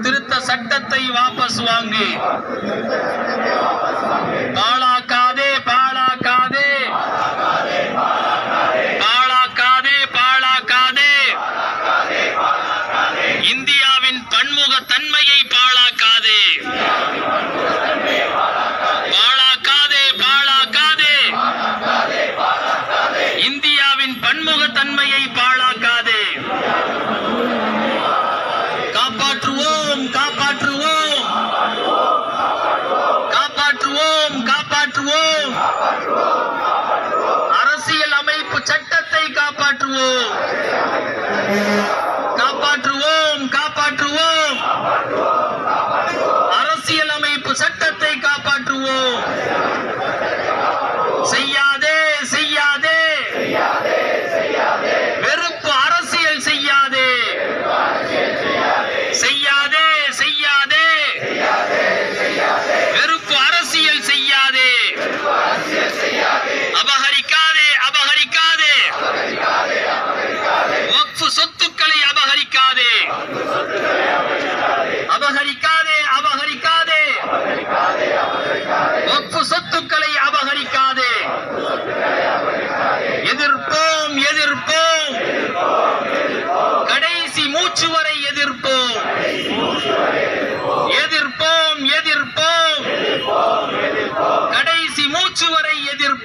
திருத்த சட்டத்தை வாபஸ் வாங்கி. Joshua! எதிர்ப்போம். எதிர்ப்போம் எதிர்ப்போம். கடைசி மூச்சு வரை எதிர்ப்போம்.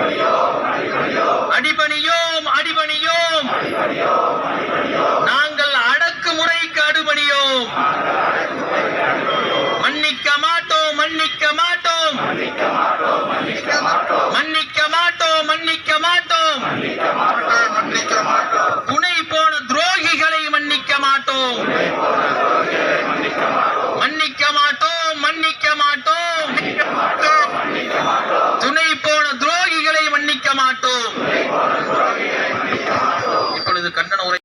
Maria. ಕನ್ನಡವರ